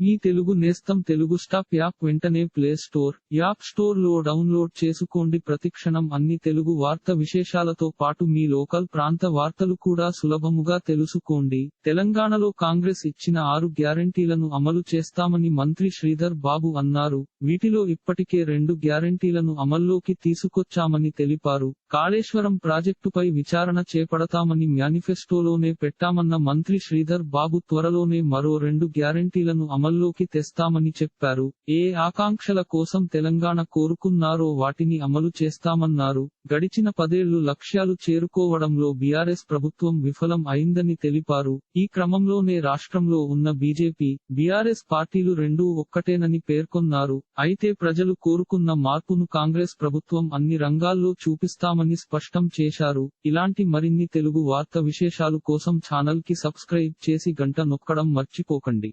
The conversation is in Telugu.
మీ తెలుగు నేస్తం తెలుగు స్టాప్ యాప్ వెంటనే ప్లే స్టోర్ యాప్ స్టోర్లో డౌన్లోడ్ చేసుకోండి. ప్రతిక్షణం అన్ని తెలుగు వార్త విశేషాలతో పాటు మీ లోకల్ ప్రాంత వార్తలు కూడా సులభముగా తెలుసుకోండి. తెలంగాణలో కాంగ్రెస్ ఇచ్చిన ఆరు గ్యారంటీలను అమలు చేస్తామని మంత్రి శ్రీధర్ బాబు అన్నారు. వీటిలో ఇప్పటికే రెండు గ్యారంటీలను అమల్లోకి తీసుకొచ్చామని తెలిపారు. కాళేశ్వరం ప్రాజెక్టుపై విచారణ చేపడతామని మేనిఫెస్టోలోనే పెట్టామన్న మంత్రి శ్రీధర్ బాబు త్వరలోనే మరో రెండు గ్యారంటీలను అమల్లోకి తెస్తామని చెప్పారు. ఏ ఆకాంక్షల కోసం తెలంగాణ కోరుకున్నారో వాటిని అమలు చేస్తామన్నారు. గడిచిన పదేళ్ళు లక్ష్యాలు చేరుకోవడంలో బీఆర్ఎస్ ప్రభుత్వం విఫలం అయిందని తెలిపారు. ఈ క్రమంలోనే రాష్ట్రంలో ఉన్న బీజేపీ బీఆర్ఎస్ పార్టీలు రెండూ ఒక్కటేనని పేర్కొన్నారు. అయితే ప్రజలు కోరుకున్న మార్పును కాంగ్రెస్ ప్రభుత్వం అన్ని రంగాల్లో చూపిస్తామని స్పష్టం చేశారు. ఇలాంటి మరిన్ని తెలుగు వార్త విశేషాలు కోసం ఛానల్కి సబ్స్క్రైబ్ చేసి గంట నొక్కడం మర్చిపోకండి.